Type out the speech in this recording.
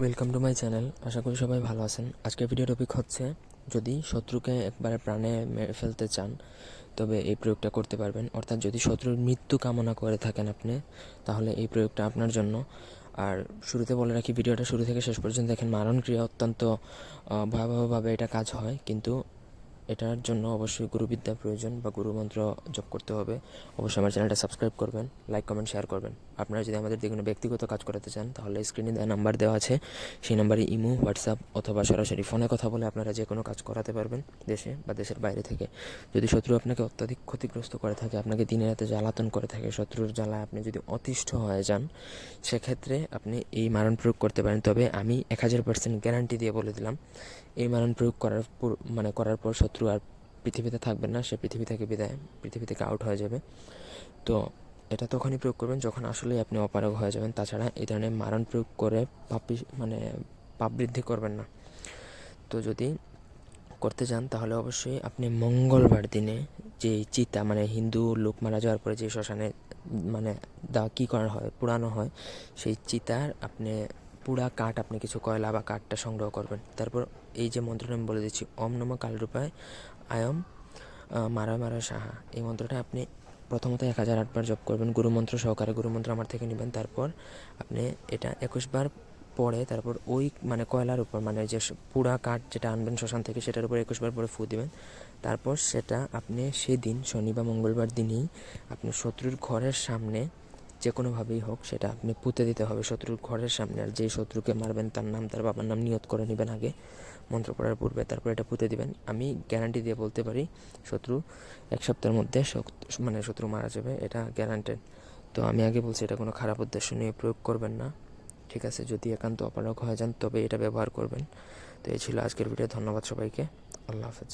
Welcome to my channel আশা করি সবাই ভালো আছেন। আজকের ভিডিও টপিক হচ্ছে, যদি শত্রুকে একবারে প্রাণে মেরে ফেলতে চান, তবে এই প্রয়োগটা করতে পারবেন। অর্থাৎ যদি শত্রুর মৃত্যু কামনা করে থাকেন আপনি, তাহলে এই প্রয়োগটা আপনার জন্য। আর শুরুতে বলে রাখি, ভিডিওটা শুরু থেকে শেষ পর্যন্ত দেখেন, মারণ ক্রিয়া অত্যন্ত ভয়াবহভাবে এটা কাজ হয়। কিন্তু এটার জন্য অবশ্যই গুরুবিদ্যা প্রয়োজন বা গুরুমন্ত্র জপ করতে হবে। অবশ্যই আমার চ্যানেলটা সাবস্ক্রাইব করবেন লাইক কমেন্ট শেয়ার করবেন। আপনারা যদি আমাদের কোনো ব্যক্তিগত কাজ করাতে চান, তাহলে স্ক্রিনে দেওয়া নাম্বার দেওয়া আছে। সেই নাম্বারে ইমো হোয়াটসঅ্যাপ অথবা সরাসরি ফোনে কথা বলে আপনারা যে কোনো কাজ করাতে পারবেন দেশে বা দেশের বাইরে থেকে। যদি শত্রু আপনাকে অত্যাধিক ক্ষতিগ্রস্ত করে থাকে, আপনাকে দিনে রাতে জ্বালাতন করে থাকে, শত্রুর জ্বালায় আপনি যদি অতিষ্ঠ হয়ে যান, সেক্ষেত্রে আপনি এই মারণ প্রয়োগ করতে পারেন। তবে আমি এক হাজার পার্সেন্ট গ্যারান্টি দিয়ে বলে দিলাম, এই মারণ প্রয়োগ করার পর- মানে করার পর শত্রু আর পৃথিবীতে থাকবেন না, সে পৃথিবী থেকে বিদায়, পৃথিবী থেকে আউট হয়ে যাবে। তো এটা তখনই প্রয়োগ করবেন যখন আসলেই আপনি অপারগ হয়ে যাবেন। তাছাড়া এই ধরনের মারণ প্রয়োগ করে পাপ মানে পাপ বৃদ্ধি করবেন না। তো যদি করতে চান তাহলে অবশ্যই আপনি মঙ্গলবার দিনে যে চিতা মানে হিন্দু লোক মারা যাওয়ার পরে যে শ্মশানে মানে দা, কী করা হয় পুরানো হয়, সেই চিতার আপনি পুরা কাঠ, আপনি কিছু কয়লা বা কাঠটা সংগ্রহ করবেন। তারপর এই যে মন্ত্রটা আমি বলে দিচ্ছি, ওম নম কালরূপায় আয়ম মারা মারা সাহা। এই মন্ত্রটা আপনি প্রথমত এক হাজার আটবার জপ করবেন, গুরুমন্ত্র সহকারে গুরুমন্ত্র আমার থেকে নেবেন, তারপর আপনি এটা একুশবার পরে তারপর ওই মানে কয়লার উপর মানে যে পুরা কাঠ যেটা আনবেন শ্মশান থেকে সেটার উপর একুশবার পরে ফু দিবেন। তারপর সেটা আপনি সেদিন, শনি বা মঙ্গলবার দিনই আপনি শত্রুর ঘরের সামনে যে কোনোভাবেই হোক, সেটা আপনি পুঁতে দিতে হবে শত্রুর ঘরের সামনে। আর যেই শত্রুকে মারবেন, তার নাম তার বাবার নাম নিয়ত করে নেবেন আগে, মন্ত্র পড়ার পূর্বে, তারপর এটা পুঁতে দিবেন। আমি গ্যারান্টি দিয়ে বলতে পারি, শত্রু এক সপ্তাহের মধ্যে মানে শত্রু মারা যাবে, এটা গ্যারান্টেড তো আমি আগে বলছি, এটা কোনো খারাপ উদ্দেশ্য নিয়ে প্রয়োগ করবেন না, ঠিক আছে? যদি একান্ত অপারগ হয়ে যান, তবে এটা ব্যবহার করবেন। তো এই ছিল আজকের ভিডিও ধন্যবাদ সবাইকে। আল্লাহ হাফেজ।